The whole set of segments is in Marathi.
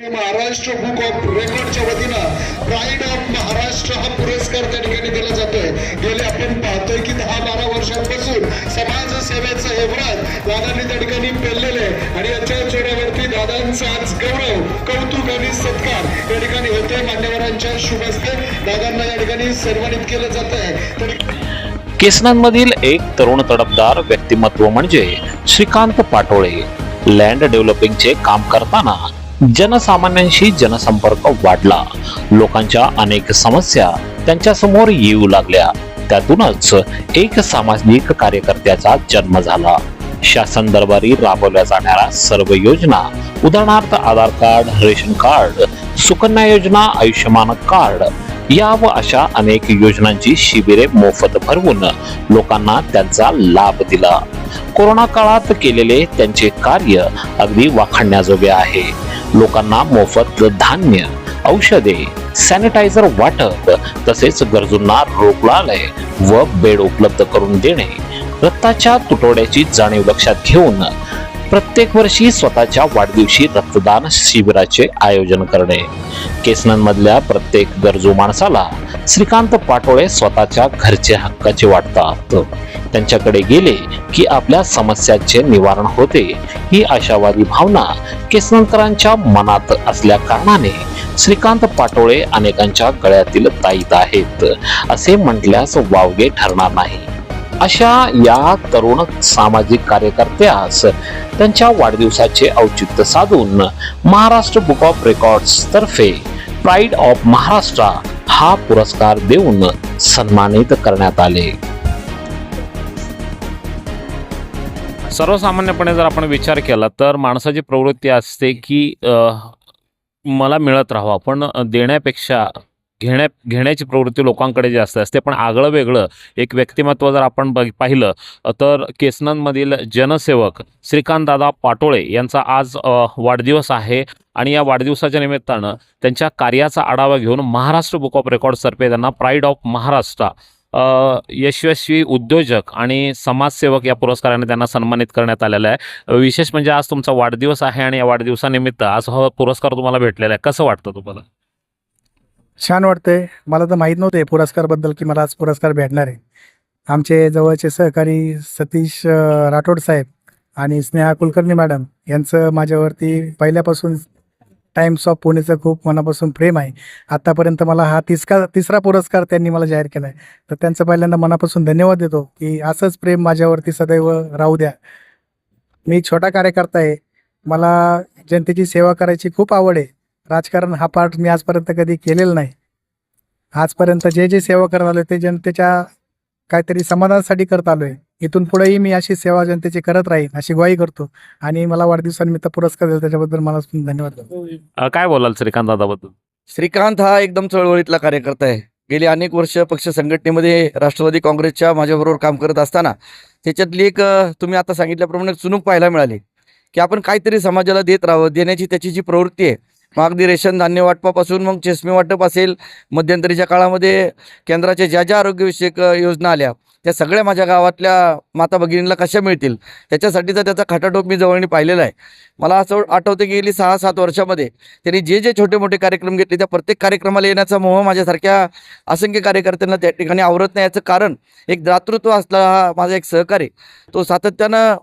महाराष्ट्र बुक ऑफ रेकॉर्डच्या वतीनं प्राईड ऑफ महाराष्ट्र हा पुरस्कार त्या ठिकाणी दिला जातोय. गेले आपण पाहतोय की दहा बारा वर्षांपासून समाज सेवेचं हे व्रत दादांनी त्या ठिकाणी पेललेलं आहे. आणि याच्या चेहऱ्यावरती दादांचा आज गौरव कौतुक आणि सत्कार या ठिकाणी होतोय मान्यवरांच्या शुभ हस्ते दादांना या ठिकाणी सन्मानित केलं जात आहे तर केसनांमधील एक तरुण तडफदार व्यक्तिमत्व म्हणजे श्रीकांत पाटोळे. लँड डेव्हलपिंगचे काम करताना जनसामान्यांशी जनसंपर्क वाढला. लोकांच्या अनेक समस्या त्यांच्यासमोर येऊ लागल्या. त्यातूनच एक सामाजिक कार्यकर्त्याचा जन्म झाला. शासन दरबारी राबवल्या जाणाऱ्या सर्व योजना उदाहरणार्थ Aadhaar card ration card Sukanya योजना आयुष्यमान कार्ड या व अशा अनेक योजनांची शिबिरे मोफत भरवून लोकांना त्यांचा लाभ दिला. कोरोना काळात केलेले त्यांचे कार्य अगदी वाखाणण्याजोगे आहे. लोकांना मोफत धान्य औषधे सॅनिटायझर वाटप तसेच गरजूंना रुग्णालय व बेड उपलब्ध करून देणे. रक्ताच्या तुटवड्याची जाणीव लक्षात घेऊन प्रत्येक वर्षी स्वतःच्या वाढदिवशी रक्तदान शिबिराचे आयोजन करणे. केसनांमधल्या प्रत्येक गरजू माणसाला श्रीकांत पाटोळे स्वतःच्या घरचे हक्काचे वाटतात. त्यांच्याकडे गेले की आपल्या समस्यांचे निवारण होते. ही आशावादी भावना केसनकरांच्या मनात असल्या कारणाने श्रीकांत पाटोळे अनेकांच्या गळ्यातील ताईत आहेत असे म्हटल्यास वावगे ठरणार नाही. अशा या तरुण सामाजिक कार्यकर्त्यास त्यांच्या वाढदिवसाचे औचित्य साधून महाराष्ट्र बुक ऑफ रेकॉर्ड्स तर्फे प्राईड ऑफ महाराष्ट्र हा पुरस्कार देऊन सन्मानित करण्यात आले. सर्वसामान्यपणे जर आपण विचार केला तर माणसाची प्रवृत्ती असते की मला मिळत राहावं. पण देण्यापेक्षा घेण्या घेण्याची प्रवृत्ती लोकांकडे जास्त असते. पण आगळं वेगळं एक व्यक्तिमत्व जर आपण बघ पाहिलं तर केसनांमधील जनसेवक श्रीकांतदादा पाटोळे यांचा आज वाढदिवस आहे. आणि या वाढदिवसाच्या निमित्तानं त्यांच्या कार्याचा आढावा घेऊन महाराष्ट्र बुक ऑफ रेकॉर्ड्सतर्फे त्यांना प्राईड ऑफ महाराष्ट्र यशस्वी उद्योजक आणि समाजसेवक या पुरस्काराने त्यांना सन्मानित करण्यात आलेला आहे. विशेष म्हणजे आज तुमचा वाढदिवस आहे आणि या वाढदिवसानिमित्त आज हा पुरस्कार तुम्हाला भेटलेला आहे. कसं वाटतं तुम्हाला? छान वाटतंय. मला तर माहीत नव्हते पुरस्कारबद्दल की मला आज पुरस्कार भेटणार आहे. आमचे जवळचे सहकारी सतीश राठोड साहेब आणि स्नेहा कुलकर्णी मॅडम यांचं माझ्यावरती पहिल्यापासून टाइम्स ऑफ पुणेचं खूप मनापासून प्रेम आहे. आत्तापर्यंत मला हा तिसका तिसरा पुरस्कार त्यांनी मला जाहीर केला आहे तर त्यांचं पहिल्यांदा मनापासून धन्यवाद देतो की असंच प्रेम माझ्यावरती सदैव राहू द्या. मी छोटा कार्यकर्ता आहे. मला जनतेची सेवा करायची खूप आवड आहे. राजकारण हा पार्ट मी आजपर्यंत कधी केलेला नाही. आजपर्यंत जे जे सेवा करत आलो ते जनतेच्या काहीतरी समाधानासाठी करत आलो आहे इथून पुढेही मी अशी सेवा जनतेची करत राहीन अशी ग्वाही करतो. आणि मला वाढदिवसानिमित्त पुरस्कार दिला त्याच्याबद्दल मला धन्यवाद. अ, काय बोलाल श्रीकांत दादाबद्दल? श्रीकांत हा एकदम चळवळीतला कार्यकर्ता आहे. गेली अनेक वर्ष पक्ष संघटनेमध्ये राष्ट्रवादी काँग्रेसच्या माझ्याबरोबर काम करत असताना त्याच्यातली एक अ, तुम्ही आता सांगितल्याप्रमाणे चुनूक पाहायला मिळाली की आपण काहीतरी समाजाला देत राहावं देण्याची त्याची जी प्रवृत्ती आहे मग अगदी रेशन धान्य वाटपापासून मग चष्मे वाटप असेल. मध्यंतरीच्या काळामध्ये केंद्राच्या ज्या ज्या आरोग्यविषयक योजना आल्या त्या सगळ्या माझ्या गावातल्या माता भगिनींना कशा मिळतील? त्याच्यासाठीचा त्याचा खटाटोप मी जवळनी पाहिलेला आहे. मला असं आठवतं की गेली सहा सात वर्षामध्ये त्यांनी जे जे छोटे मोठे कार्यक्रम घेतले त्या प्रत्येक कार्यक्रमाला येण्याचा मोह माझ्यासारख्या असंख्य कार्यकर्त्यांना त्या ठिकाणी आवरत नाही. याचं कारण एक दातृत्व असला हा माझा एक सहकारी तो सातत्यानं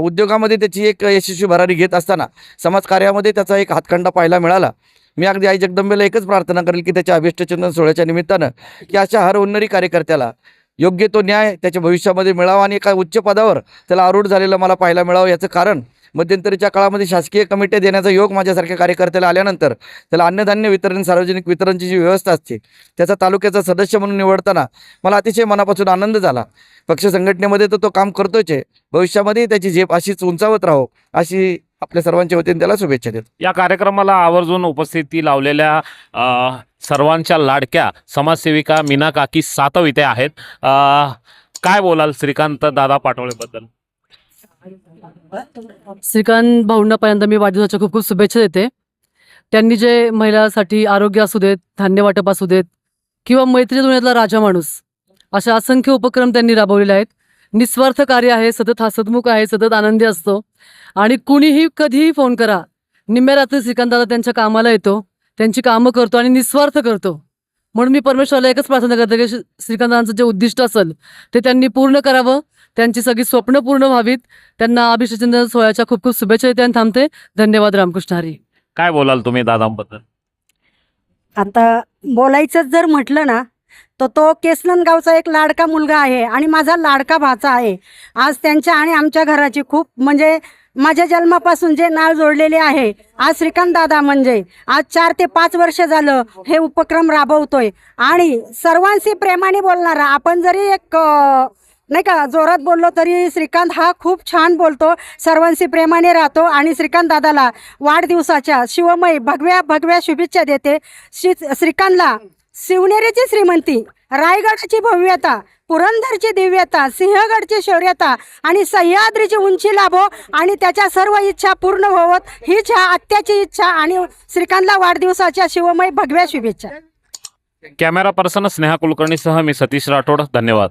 उद्योगामध्ये त्याची एक यशस्वी भरारी घेत असताना समाजकार्यामध्ये त्याचा एक हातखंडा पाहायला मिळाला. मी अगदी आई जगदंबेला एकच प्रार्थना करेल की त्याच्या अभिष्टचंदन सोहळ्याच्या निमित्तानं की अशा हर उन्नरी कार्यकर्त्याला योग्य तो न्याय त्याच्या भविष्यामध्ये मिळावा आणि एका उच्च पदावर त्याला आरूढ झालेलं मला पाहायला मिळावं याचं कारण मध्यंतरीच्या काळामध्ये शासकीय कमिट्या देण्याचा योग माझ्यासारख्या कार्यकर्त्याला आल्यानंतर त्याला अन्नधान्य वितरण सार्वजनिक वितरणची जी व्यवस्था असते त्याचा तालुक्याचा सदस्य म्हणून निवडताना मला अतिशय मनापासून आनंद झाला. पक्ष संघटनेमध्ये तर तो काम करतोच आहे. भविष्यामध्ये त्याची झेप अशीच उंचावत राहो अशी आपल्या सर्वांच्या वतीने त्याला शुभेच्छा देत. या कार्यक्रमाला आवर्जून उपस्थिती लावलेल्या सर्वांच्या लाडक्या समाजसेविका मीना काकी सातव इथे आहेत. काय बोलाल श्रीकांत दादा पाटोळेबद्दल? श्रीकांत भाऊंना पहिल्यांदा मी वाढदिवसाच्या खूप खूप शुभेच्छा देते. त्यांनी जे महिलांसाठी आरोग्य असू देत धान्य वाटप असू देत किंवा मैत्री दुनियातला राजा माणूस अशा असंख्य उपक्रम त्यांनी राबवलेले आहेत. निस्वार्थ कार्य आहे सतत हसतमुख आहे सतत आनंदी असतो. आणि कुणीही कधीही फोन करा. निम्म्या रात्री श्रीकांतदादा त्यांच्या कामाला येतो. त्यांची कामं करतो आणि निस्वार्थ करतो. म्हणून मी परमेश्वरला एकच प्रार्थना करते की श्री- श्रीकांतांचं जे उद्दिष्ट असेल ते त्यांनी पूर्ण करावं. त्यांची सगळी स्वप्न पूर्ण व्हावीत. त्यांना अभिषेचंद्र सोहळ्याच्या खूप खूप शुभेच्छा देते आणि थांबते. धन्यवाद रामकृष्ण हरी. काय बोलाल तुम्ही दादांबद्दल? आता बोलायचं जर म्हटलं ना तर तो केसनंदगावचा एक लाडका मुलगा आहे आणि माझा लाडका भाचा आहे. आज त्यांच्या आणि आमच्या घराची खूप म्हणजे माझ्या जन्मापासून जे नाळ जोडलेले आहे आज श्रीकांत दादा म्हणजे आज चार ते पाच वर्ष झालं हे उपक्रम राबवतोय. आणि सर्वांशी प्रेमाने बोलणारा आपण जरी एक नाही का जोरात बोललो तरी श्रीकांत हा खूप छान बोलतो. सर्वांशी प्रेमाने राहतो आणि श्रीकांत दादाला वाढदिवसाच्या शिवमयी भगव्या भगव्या शुभेच्छा देते. श्री श्रीकांतला शिवनेरीची श्रीमंती रायगडची भव्यता पुरंदरची दिव्यता सिंहगडची शौर्यता आणि सह्याद्रीची उंची लाभो आणि त्याच्या सर्व इच्छा पूर्ण होवत. हीच ह्या आत्याची इच्छा आणि श्रीकांतला वाढदिवसाच्या शिवमय भगव्या शुभेच्छा. कॅमेरा पर्सन स्नेहा कुलकर्णीसह मी सतीश राठोड. धन्यवाद.